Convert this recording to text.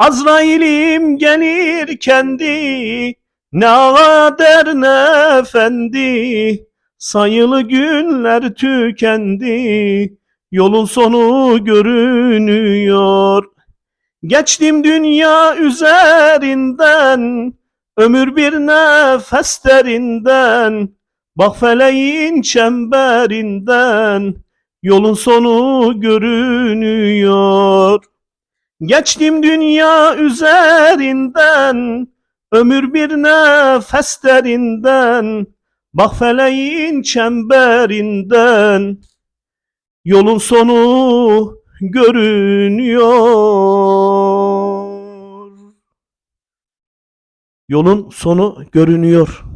Azrail'im gelir kendi, ne ağa der ne efendi. Sayılı günler tükendi, yolun sonu görünüyor. Geçtim dünya üzerinden, ömür bir nefes derinden. Bak feleğin çemberinden, yolun sonu görünüyor. Geçtim dünya üzerinden, ömür bir nefes derinden. Bak feleğin çemberinden, yolun sonu görünüyor. Yolun sonu görünüyor.